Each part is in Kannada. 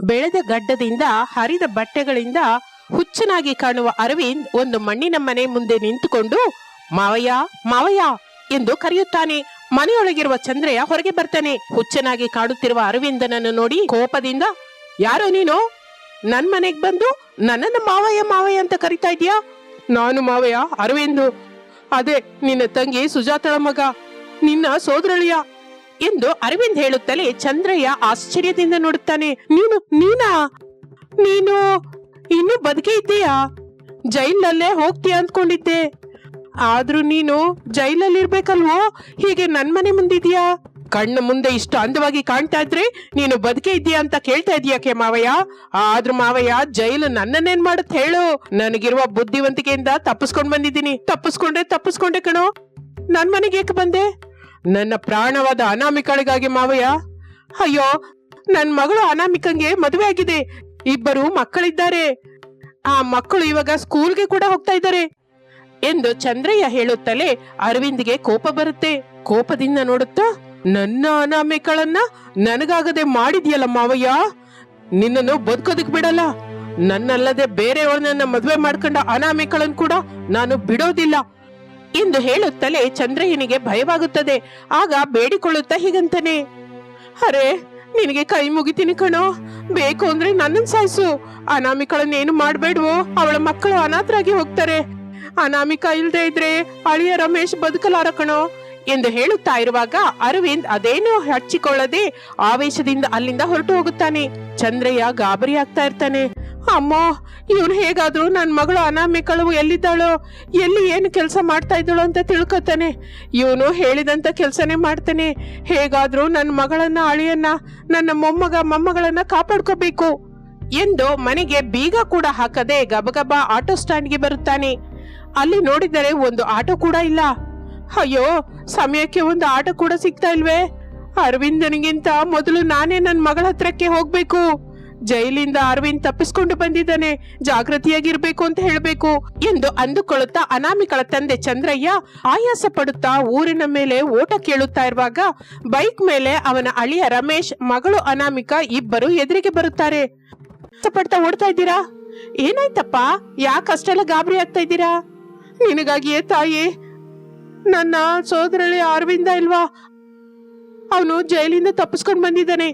ಬೆಳೆದ ಗಡ್ಡದಿಂದ ಹರಿದ ಬಟ್ಟೆಗಳಿಂದ ಹುಚ್ಚನಾಗಿ ಕಾಣುವ ಅರವಿಂದ್ ಒಂದು ಮಣ್ಣಿನ ಮನೆ ಮುಂದೆ ನಿಂತುಕೊಂಡು, ಮಾವಯ್ಯ ಮಾವಯ್ಯ, ಎಂದು ಕರೆಯುತ್ತಾನೆ. ಮನೆಯೊಳಗಿರುವ ಚಂದ್ರಯ್ಯ ಹೊರಗೆ ಬರ್ತಾನೆ. ಹುಚ್ಚನಾಗಿ ಕಾಡುತ್ತಿರುವ ಅರವಿಂದನನ್ನು ನೋಡಿ ಕೋಪದಿಂದ, ಯಾರೋ ನೀನು? ನನ್ ಮನೆಗ್ ಬಂದು ನನ್ನನ್ನು ಮಾವಯ್ಯ ಮಾವಯ್ಯ ಅಂತ ಕರಿತಾ ಇದೀಯಾ ನಾನು ಮಾವಯ್ಯ, ಅರವಿಂದು. ಅದೇ, ನಿನ್ನ ತಂಗಿ ಸುಜಾತಳ ಮಗ. ನಿನ್ನ ಸೋದರಳಿಯ. ಎಂದು ಅರವಿಂದ್ ಹೇಳುತ್ತಲೇ ಚಂದ್ರಯ್ಯ ಆಶ್ಚರ್ಯದಿಂದ ನೋಡುತ್ತಾನೆ. ನೀನು ನೀನಾ ನೀನು ಇನ್ನು ಬದುಕೇ ಇದ್ದೀಯಾ? ಜೈಲಲ್ಲೇ ಹೋಗ್ತೀಯ ಅಂದ್ಕೊಂಡಿದ್ದೆ. ಆದ್ರೂ ನೀನು ಜೈಲಲ್ಲಿರ್ಬೇಕಲ್ವೋ? ಹೀಗೆ ನನ್ ಮನೆ ಮುಂದಿದ್ಯಾ? ಕಣ್ಣು ಮುಂದೆ ಇಷ್ಟು ಅಂದವಾಗಿ ಕಾಣ್ತಾ ಇದ್ರೆ ನೀನು ಬದುಕೆ ಇದೀಯಾ ಅಂತ ಕೇಳ್ತಾ ಇದೀಯಾಕೆ ಮಾವಯ್ಯ? ಆದ್ರೂ ಮಾವಯ್ಯ, ಜೈಲು ನನ್ನನ್ನೇನ್ ಮಾಡುತ್ತೆ ಹೇಳು? ನನಗಿರುವ ಬುದ್ಧಿವಂತಿಕೆಯಿಂದ ತಪ್ಪಿಸ್ಕೊಂಡ್ ಬಂದಿದ್ದೀನಿ. ತಪ್ಪಿಸ್ಕೊಂಡ್ರೆ ತಪ್ಪಿಸ್ಕೊಂಡೆ ಕಣೋ. ನನ್ ಮನೆಗೆ ಏಕೆ ಬಂದೆ? ನನ್ನ ಪ್ರಾಣವಾದ ಅನಾಮಿಕಳಿಗಾಗಿ ಮಾವಯ್ಯ. ಅಯ್ಯೋ ನನ್ನ ಮಗಳು ಅನಾಮಿಕಂಗೆ ಮದುವೆ ಆಗಿದೆ. ಇಬ್ಬರು ಮಕ್ಕಳಿದ್ದಾರೆ. ಆ ಮಕ್ಕಳು ಇವಾಗ ಸ್ಕೂಲ್ಗೆ ಕೂಡ ಹೋಗ್ತಾ ಇದ್ದಾರೆ. ಎಂದು ಚಂದ್ರಯ್ಯ ಹೇಳುತ್ತಲೇ ಅರವಿಂದ್ಗೆ ಕೋಪ ಬರುತ್ತೆ. ಕೋಪದಿಂದ ನೋಡುತ್ತಾ, ನನ್ನ ಅನಾಮಿಕಳನ್ನ ನನಗಾಗದೆ ಮಾಡಿದ್ಯಲ್ಲ ಮಾವಯ್ಯ? ನಿನ್ನನ್ನು ಬದುಕೋದಕ್ ಬಿಡಲ್ಲ. ನನ್ನಲ್ಲದೆ ಬೇರೆಯವರನ್ನ ಮದುವೆ ಮಾಡ್ಕೊಂಡ ಅನಾಮಿಕಳನ್ ಕೂಡ ನಾನು ಬಿಡೋದಿಲ್ಲ. ಎಂದು ಹೇಳುತ್ತಲೇ ಚಂದ್ರಯ್ಯನಿಗೆ ಭಯವಾಗುತ್ತದೆ. ಆಗ ಬೇಡಿಕೊಳ್ಳುತ್ತಾ ಹೀಗಂತಾನೆ, ಅರೆ, ನಿನಗೆ ಕೈ ಮುಗಿತೀನಿ ಕಣೋ. ಬೇಕು ಅಂದ್ರೆ ನನ್ನನ್ ಸಾಯಿಸು. ಅನಾಮಿಕಳನ್ನ ಏನು ಮಾಡ್ಬೇಡ್ವೋ? ಅವಳ ಮಕ್ಕಳು ಅನಾಥರಾಗಿ ಹೋಗ್ತಾರೆ. ಅನಾಮಿಕ ಇಲ್ದೇ ಇದ್ರೆ ಅಳಿಯ ರಮೇಶ್ ಬದುಕಲಾರ ಕಣೋ. ಎಂದು ಹೇಳುತ್ತಾ ಇರುವಾಗ ಅರವಿಂದ್ ಅದೇನೋ ಹಚ್ಚಿಕೊಳ್ಳದೆ ಆವೇಶದಿಂದ ಅಲ್ಲಿಂದ ಹೊರಟು ಹೋಗುತ್ತಾನೆ. ಚಂದ್ರಯ್ಯ ಗಾಬರಿ ಆಗ್ತಾ ಇರ್ತಾನೆ. ಅಮ್ಮೋ, ಇವನು ಹೇಗಾದ್ರೂ ನನ್ನ ಮಗಳು ಅನಾಮಿಕಳು ಎಲ್ಲಿದ್ದಾಳೋ, ಎಲ್ಲಿ ಏನು ಕೆಲಸ ಮಾಡ್ತಾ ಇದ್ದಾಳೋ ಅಂತ ತಿಳ್ಕೊತಾನೆ. ಇವನು ಹೇಳಿದಂತ ಕೆಲಸನೇ ಮಾಡ್ತಾನೆ. ಹೇಗಾದ್ರೂ ನನ್ನ ಮಗಳನ್ನ, ಅಳಿಯನ್ನ, ನನ್ನ ಮೊಮ್ಮಗ, ಮೊಮ್ಮಗಳನ್ನ ಕಾಪಾಡ್ಕೋಬೇಕು ಎಂದು ಮನೆಗೆ ಬೀಗ ಕೂಡ ಹಾಕದೆ ಗಬಗಬ ಆಟೋ ಸ್ಟ್ಯಾಂಡ್ಗೆ ಬರುತ್ತಾನೆ. ಅಲ್ಲಿ ನೋಡಿದರೆ ಒಂದು ಆಟೋ ಕೂಡ ಇಲ್ಲ. ಅಯ್ಯೋ, ಸಮಯಕ್ಕೆ ಒಂದು ಆಟ ಕೂಡ ಸಿಗ್ತಾ ಇಲ್ವೇ? ಅರವಿಂದನಿಗಿಂತ ಮೊದಲು ನಾನೇ ನನ್ನ ಮಗಳ ಹತ್ರಕ್ಕೆ ಹೋಗ್ಬೇಕು. ಜೈಲಿಂದ ಅರವಿಂದ್ ತಪ್ಪಿಸ್ಕೊಂಡು ಬಂದಿದ್ದಾನೆ. ಜಾಗೃತಿಯಾಗಿರ್ಬೇಕು ಅಂತ ಹೇಳಬೇಕು ಎಂದು ಅಂದುಕೊಳ್ಳುತ್ತಾ ಅನಾಮಿಕಳ ತಂದೆ ಚಂದ್ರಯ್ಯ ಆಯಾಸ ಪಡುತ್ತಾ ಊರಿನ ಮೇಲೆ ಓಟ ಕೇಳುತ್ತಾ ಇರುವಾಗ ಬೈಕ್ ಮೇಲೆ ಅವನ ಅಳಿಯ ರಮೇಶ್, ಮಗಳು ಅನಾಮಿಕ ಇಬ್ಬರು ಎದುರಿಗೆ ಬರುತ್ತಾರೆ. ಪಡ್ತಾ ಓಡ್ತಾ ಇದ್ದೀರಾ? ಏನಾಯ್ತಪ್ಪ? ಯಾಕಷ್ಟೆಲ್ಲ ಗಾಬರಿ ಆಗ್ತಾ ಇದ್ದೀರಾ? ನಿನಗಾಗಿಯೇ ತಾಯಿ ನನ್ನ ಸೋದರಳಿ ಅರವಿಂದ ಇಲ್ವಾ? ಅವನು ಜೈಲಿಂದ ತಪ್ಪಿಸ್ಕೊಂಡು ಬಂದಿದ್ದಾನೆ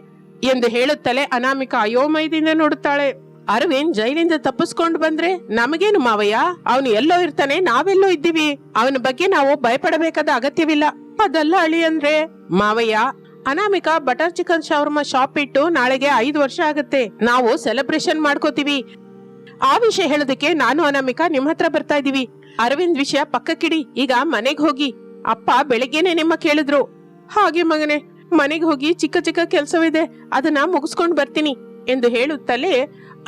ಎಂದು ಹೇಳುತ್ತಲೇ ಅನಾಮಿಕ ಅಯೋಮಯದಿಂದ ನೋಡುತ್ತಾಳೆ. ಅರವಿಂದ್ ಜೈಲಿಂದ ತಪ್ಪಿಸ್ಕೊಂಡು ಬಂದ್ರೆ ನಮಗೇನು ಮಾವಯ್ಯ? ಅವನು ಎಲ್ಲೋ ಇರ್ತಾನೆ, ನಾವೆಲ್ಲೋ ಇದ್ದೀವಿ. ಅವನ ಬಗ್ಗೆ ನಾವು ಭಯಪಡಬೇಕಾದ ಅಗತ್ಯವಿಲ್ಲ. ಅದಲ್ಲ ಅಳಿ ಅಂದ್ರೆ? ಮಾವಯ್ಯ, Anamika butter chicken shawarma shop ಇಟ್ಟು ನಾಳೆಗೆ ಐದು ವರ್ಷ ಆಗುತ್ತೆ. ನಾವು ಸೆಲೆಬ್ರೇಷನ್ ಮಾಡ್ಕೋತೀವಿ. ಆ ವಿಷಯ ಹೇಳೋದಕ್ಕೆ ನಾನು ಅನಾಮಿಕ ನಿಮ್ಮ ಹತ್ರ ಬರ್ತಾ ಇದೀವಿ ಅರವಿಂದ್ ವಿಷಯ ಪಕ್ಕಕ್ಕಿಡಿ. ಈಗ ಮನೆಗ್ ಹೋಗಿ. ಅಪ್ಪ ಬೆಳಿಗ್ಗೆನೆ ನಿಮ್ಮ ಕೇಳಿದ್ರು. ಹಾಗೆ ಮಗನೆ, ಮನೆಗೆ ಹೋಗಿ ಚಿಕ್ಕ ಚಿಕ್ಕ ಕೆಲಸವಿದೆ. ಅದನ್ನ ಮುಗಿಸ್ಕೊಂಡ್ ಬರ್ತೀನಿ ಎಂದು ಹೇಳುತ್ತಲೇ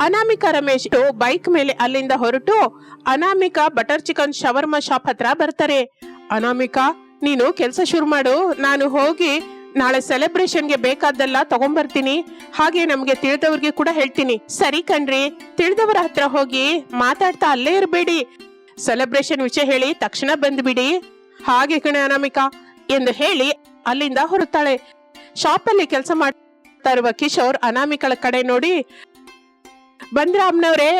ಅನಾಮಿಕಾ ರಮೇಶ್ ಬೈಕ್ ಮೇಲೆ ಅಲ್ಲಿಂದ ಹೊರಟು Anamika butter chicken shawarma shop ಹತ್ರ ಬರ್ತಾರೆ. ಅನಾಮಿಕಾ, ನೀನು ಕೆಲಸ ಶುರು ಮಾಡು. ನಾನು ಹೋಗಿ ನಾಳೆ ಸೆಲೆಬ್ರೇಷನ್ಗೆ ಬೇಕಾದ್ದೆಲ್ಲ ತಗೊಂಬರ್ತೀನಿ. ಹಾಗೆ ನಮ್ಗೆ ತಿಳಿದವ್ರಿಗೆ ಕೂಡ ಹೇಳ್ತೀನಿ. ಸರಿ ಕಣ್ರಿ, ತಿಳಿದವರ ಹತ್ರ ಹೋಗಿ ಮಾತಾಡ್ತಾ ಅಲ್ಲೇ ಇರಬೇಡಿ. ಸೆಲೆಬ್ರೇಷನ್ ವಿಷಯ ಹೇಳಿ ತಕ್ಷಣ ಬಂದ್ಬಿಡಿ. ಹಾಗೆ ಕಣೆ ಅನಾಮಿಕಾ ಎಂದು ಹೇಳಿ ಅಲ್ಲಿಂದ ಹೊರತಾಳೆ ಅಲ್ಲಿ ಕೆಲಸ ಮಾಡ್ತಾ ಇರುವ ಕಿಶೋರ್ ಅನಾಮಿಕಳ ಕಡೆ ನೋಡಿ. ಬಂದ್ರ ಅಮ್ಮನವ್ರೆ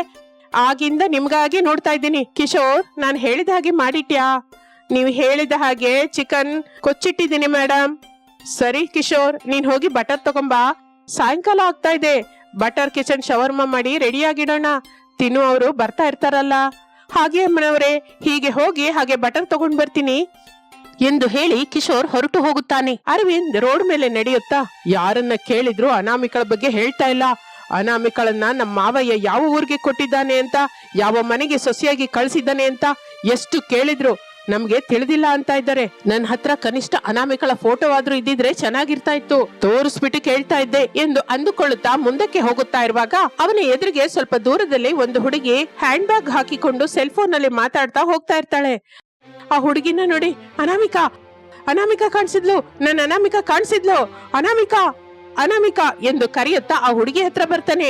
ಆಗಿಂದ ನಿಮ್ಗಾಗಿ ನೋಡ್ತಾ ಇದ್ದೀನಿ. ಕಿಶೋರ್, ನಾನು ಹೇಳಿದ ಹಾಗೆ ಮಾಡಿಟ್ಯಾ? ನೀವು ಹೇಳಿದ ಹಾಗೆ ಚಿಕನ್ ಕೊಚ್ಚಿಟ್ಟಿದ್ದೀನಿ ಮೇಡಮ್ ಸರಿ ಕಿಶೋರ್, ನೀನ್ ಹೋಗಿ ಬಟರ್ ತಗೊಂಬಾ. ಸಾಯಂಕಾಲ ಆಗ್ತಾ ಇದೆ. ಬಟರ್ ಕಿಚನ್ ಶವರ್ಮ ಮಾಡಿ ರೆಡಿಯಾಗಿಡೋಣ ತಿನ್ನುವರು ಬರ್ತಾ ಇರ್ತಾರಲ್ಲ. ಹಾಗೆ ಅಮ್ಮನವರೇ, ಹೀಗೆ ಹೋಗಿ ಹಾಗೆ ಬಟರ್ ತಗೊಂಡ್ ಬರ್ತೀನಿ ಎಂದು ಹೇಳಿ ಕಿಶೋರ್ ಹೊರಟು ಹೋಗುತ್ತಾನೆ. ಅರವಿಂದ್ ರೋಡ್ ಮೇಲೆ ನಡೆಯುತ್ತಾ, ಯಾರನ್ನ ಕೇಳಿದ್ರು ಅನಾಮಿಕಳ ಬಗ್ಗೆ ಹೇಳ್ತಾ ಇಲ್ಲ. ಅನಾಮಿಕಳನ್ನ ನಮ್ಮ ಮಾವಯ್ಯ ಯಾವ ಊರಿಗೆ ಕೊಟ್ಟಿದ್ದಾನೆ ಅಂತ, ಯಾವ ಮನೆಗೆ ಸೊಸೆಯಾಗಿ ಕಳಿಸಿದ್ದಾನೆ ಅಂತ ಎಷ್ಟು ಕೇಳಿದ್ರು ನಮ್ಗೆ ತಿಳಿದಿಲ್ಲ ಅಂತ ಇದ್ದಾರೆ. ನನ್ನ ಹತ್ರ ಕನಿಷ್ಠ ಅನಾಮಿಕಳ ಫೋಟೋ ಆದ್ರೂ ಇದ್ದಿದ್ರೆ ಚೆನ್ನಾಗಿರ್ತಾ ಇತ್ತು. ತೋರಿಸ್ಬಿಟ್ಟು ಕೇಳ್ತಾ ಇದ್ದೆ ಎಂದು ಅಂದುಕೊಳ್ಳುತ್ತಾ ಮುಂದಕ್ಕೆ ಹೋಗುತ್ತಾ ಇರುವಾಗ ಅವನ ಎದುರಿಗೆ ಸ್ವಲ್ಪ ದೂರದಲ್ಲಿ ಒಂದು ಹುಡುಗಿ ಹ್ಯಾಂಡ್ ಬ್ಯಾಗ್ ಹಾಕಿಕೊಂಡು ಸೆಲ್ ಫೋನ್ನಲ್ಲಿ ಮಾತಾಡ್ತಾ ಹೋಗ್ತಾ ಇರ್ತಾಳೆ. ಆ ಹುಡುಗಿನ ನೋಡಿ, ಅನಾಮಿಕಾ ಅನಾಮಿಕಾ ಕಾಣಿಸಿದ್ಲು ನನ್ನ ಅನಾಮಿಕಾ ಕಾಣಿಸಿದ್ಲು, ಅನಾಮಿಕಾ ಅನಾಮಿಕಾ ಎಂದು ಕರೆಯುತ್ತಾ ಆ ಹುಡುಗಿ ಹತ್ರ ಬರ್ತಾನೆ.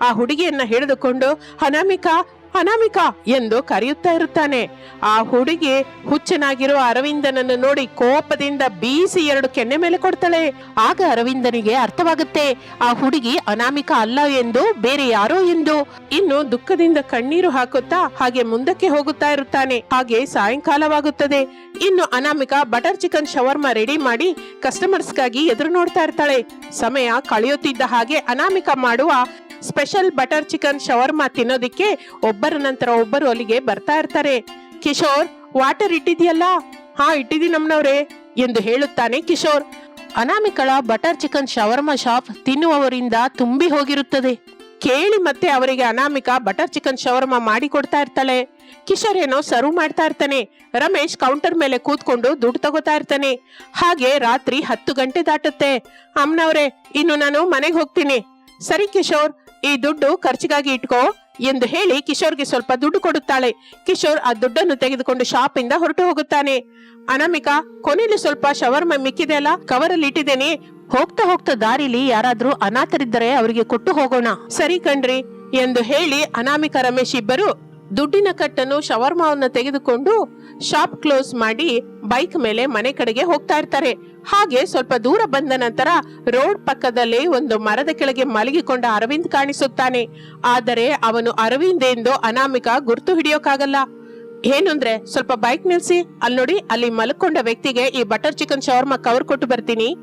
ಆ ಹುಡುಗಿಯನ್ನ ಹಿಡಿದುಕೊಂಡು, ಅನಾಮಿಕಾ ಅನಾಮಿಕಾ ಎಂದು ಕರೆಯುತ್ತಾ ಇರುತ್ತಾನೆ. ಆ ಹುಡುಗಿ ಹುಚ್ಚನಾಗಿರೋ ಅರವಿಂದನನ್ನು ನೋಡಿ ಕೋಪದಿಂದ ಬೀಸಿ ಎರಡು ಕೆನ್ನೆ ಮೇಲೆ ಕೊಡ್ತಾಳೆ. ಆಗ ಅರವಿಂದನಿಗೆ ಅರ್ಥವಾಗುತ್ತೆ, ಆ ಹುಡುಗಿ ಅನಾಮಿಕಾ ಅಲ್ಲ ಎಂದು, ಬೇರೆ ಯಾರೋ ಎಂದು. ಇನ್ನು ದುಃಖದಿಂದ ಕಣ್ಣೀರು ಹಾಕುತ್ತಾ ಹಾಗೆ ಮುಂದಕ್ಕೆ ಹೋಗುತ್ತಾ ಇರುತ್ತಾನೆ. ಹಾಗೆ ಸಾಯಂಕಾಲವಾಗುತ್ತದೆ. ಇನ್ನು Anamika butter chicken shawarma ready ಮಾಡಿ ಕಸ್ಟಮರ್ಸ್ಗಾಗಿ ಎದುರು ನೋಡ್ತಾ ಇರ್ತಾಳೆ. ಸಮಯ ಕಳೆಯುತ್ತಿದ್ದ ಹಾಗೆ ಅನಾಮಿಕಾ ಮಾಡುವ ಸ್ಪೆಷಲ್ ಬಟರ್ ಚಿಕನ್ ಶವರ್ಮಾ ತಿನ್ನೋದಿಕ್ಕೆ ಒಬ್ಬರ ನಂತರ ಒಬ್ಬರು ಅಲ್ಲಿಗೆ ಬರ್ತಾ ಇರ್ತಾರೆ. ಕಿಶೋರ್ ವಾಟರ್ ಇಟ್ಟಿದ್ಯಲ್ಲ ಹಾ ಇಟ್ಟಿದಿ ನಮ್ನವ್ರೆ, ಎಂದು ಹೇಳುತ್ತಾನೆ ಕಿಶೋರ್. ಅನಾಮಿಕಳ ಬಟರ್ ಚಿಕನ್ ಶವರ್ಮಾ ಶಾಪ್ ತಿನ್ನುವವರಿಂದ ತುಂಬಿ ಹೋಗಿರುತ್ತದೆ. ಕೇಳಿ ಮತ್ತೆ ಅವರಿಗೆ ಅನಾಮಿಕ ಬಟರ್ ಚಿಕನ್ ಶವರ್ಮ ಮಾಡಿ ಕೊಡ್ತಾ ಇರ್ತಾಳೆ. ಕಿಶೋರ್ ಏನೋ ಸರ್ವ್ ಮಾಡ್ತಾ ಇರ್ತಾನೆ. ರಮೇಶ್ ಕೌಂಟರ್ ಮೇಲೆ ಕೂತ್ಕೊಂಡು ದುಡ್ಡು ತಗೋತಾ ಇರ್ತಾನೆ. ಹಾಗೆ ರಾತ್ರಿ ಹತ್ತು ಗಂಟೆ ದಾಟುತ್ತೆ. ಅಮ್ಮನವ್ರೆ ಇನ್ನು ನಾನು ಮನೆಗೆ ಹೋಗ್ತೀನಿ. ಸರಿ ಕಿಶೋರ್ ಈ ದುಡ್ಡು ಖರ್ಚಿಗಾಗಿ ಇಟ್ಕೋ ಎಂದು ಹೇಳಿ ಕಿಶೋರ್ಗೆ ಸ್ವಲ್ಪ ದುಡ್ಡು ಕೊಡುತ್ತಾಳೆ. ಕಿಶೋರ್ ಆ ದುಡ್ಡನ್ನು ತೆಗೆದುಕೊಂಡು ಶಾಪ್ ಇಂದ ಹೊರಟು ಹೋಗುತ್ತಾನೆ. ಅನಾಮಿಕಾ, ಕೊನೆಯಲ್ಲಿ ಸ್ವಲ್ಪ ಶವರ್ಮ ಮಿಕ್ಕಿದೆ ಅಲ್ಲ? ಕವರ್ ಇಟ್ಟಿದ್ದೇನೆ. ಹೋಗ್ತಾ ಹೋಗ್ತಾ ದಾರಿಲಿ ಯಾರಾದ್ರೂ ಅನಾಥರಿದ್ದರೆ ಅವರಿಗೆ ಕೊಟ್ಟು ಹೋಗೋಣ. ಸರಿ ಕಣ್ರಿ ಎಂದು ಹೇಳಿ ಅನಾಮಿಕಾ, ರಮೇಶ್ ಇಬ್ಬರು ದುಡ್ಡಿನ ಕಟ್ಟನ್ನು ಶವರ್ಮಾವನ್ನು ತೆಗೆದುಕೊಂಡು ಶಾಪ್ ಕ್ಲೋಸ್ ಮಾಡಿ ಬೈಕ್ ಮೇಲೆ ಮನೆ ಕಡೆಗೆ ಹೋಗ್ತಾ ಇರ್ತಾರೆ. ಹಾಗೆ ಸ್ವಲ್ಪ ದೂರ ಬಂದ ನಂತರ ರೋಡ್ ಪಕ್ಕದಲ್ಲೇ ಒಂದು ಮರದ ಕೆಳಗೆ ಮಲಗಿಕೊಂಡ ಅರವಿಂದ್ ಕಾಣಿಸುತ್ತಾನೆ. ಆದರೆ ಅವನು ಅರವಿಂದ್ ಎಂದು ಅನಾಮಿಕ ಗುರ್ತು ಹಿಡಿಯೋಕ್ಕಾಗಲ್ಲ ಏನಂದ್ರೆ ಸ್ವಲ್ಪ ಬೈಕ್ ನಿಲ್ಸಿ, ಅಲ್ಲಿ ನೋಡಿ, ಅಲ್ಲಿ ಮಲ್ಕೊಂಡ ವ್ಯಕ್ತಿಗೆ ಈ ಬಟರ್ ಚಿಕನ್ ಶವರ್ಮ ಕವರ್ ಕೊಟ್ಟು ಬರ್ತೀನಿ.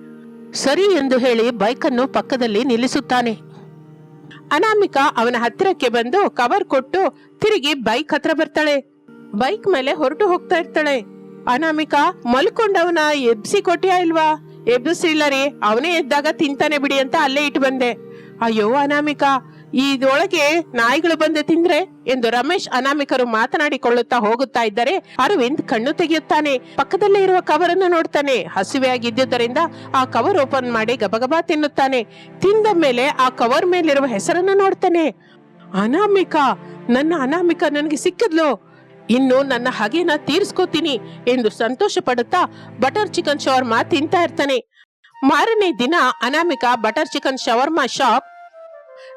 ಸರಿ ಎಂದು ಹೇಳಿ ಬೈಕ್ ಅನ್ನು ಪಕ್ಕದಲ್ಲಿ ನಿಲ್ಲಿಸುತ್ತಾನೆ. ಅನಾಮಿಕ ಅವನ ಹತ್ತಿರಕ್ಕೆ ಬಂದು ಕವರ್ ಕೊಟ್ಟು ತಿರುಗಿ ಬೈಕ್ ಹತ್ರ ಬರ್ತಾಳೆ. ಬೈಕ್ ಮೇಲೆ ಹೊರಟು ಹೋಗ್ತಾ ಇರ್ತಾಳೆ. ಅನಾಮಿಕಾ ಮಲ್ಕೊಂಡವನ ಎಬ್ಸಿ ಕೊಟ್ಟಿಯಾ ಇಲ್ವಾ? ಎಬ್ಬಿಸಿಲ್ಲ ರೀ ಅವನೇ ಎದ್ದಾಗ ತಿಂತಾನೆ ಬಿಡಿ ಅಂತ ಅಲ್ಲೇ ಇಟ್ಟು ಬಂದೆ. ಅಯ್ಯೋ ಅನಾಮಿಕಾ ಇದೊಳಗೆ ನಾಯಿಗಳು ಬಂದು ತಿಂದ್ರೆ ಎಂದು ರಮೇಶ್ ಅನಾಮಿಕರು ಮಾತನಾಡಿಕೊಳ್ಳುತ್ತಾ ಹೋಗುತ್ತಾ ಇದ್ದರೆ ಅರವಿಂದ್ ಕಣ್ಣು ತೆಗೆಯುತ್ತಾನೆ. ಪಕ್ಕದಲ್ಲೇ ಇರುವ ಕವರ್ ಅನ್ನು ನೋಡ್ತಾನೆ ಹಸಿವೆಯಾಗಿದ್ದುದರಿಂದ ಆ ಕವರ್ ಓಪನ್ ಮಾಡಿ ಗಬಗಬಾ ತಿನ್ನುತ್ತಾನೆ. ತಿಂದ ಮೇಲೆ ಆ ಕವರ್ ಮೇಲಿರುವ ಹೆಸರನ್ನು ನೋಡ್ತಾನೆ. ಅನಾಮಿಕಾ, ನನ್ನ ಅನಾಮಿಕಾ ನನಗೆ ಸಿಕ್ಕಿದ್ಲು. ಇನ್ನು ನನ್ನ ಹಗೆನ ತೀರಿಸ್ಕೋತೀನಿ ಎಂದು ಸಂತೋಷ ಪಡುತ್ತಾ ಬಟರ್ ಚಿಕನ್ ಶವರ್ಮಾ ತಿಂತಾ ಇರ್ತಾನೆ. ಮಾರನೇ ದಿನ Anamika butter chicken shawarma shop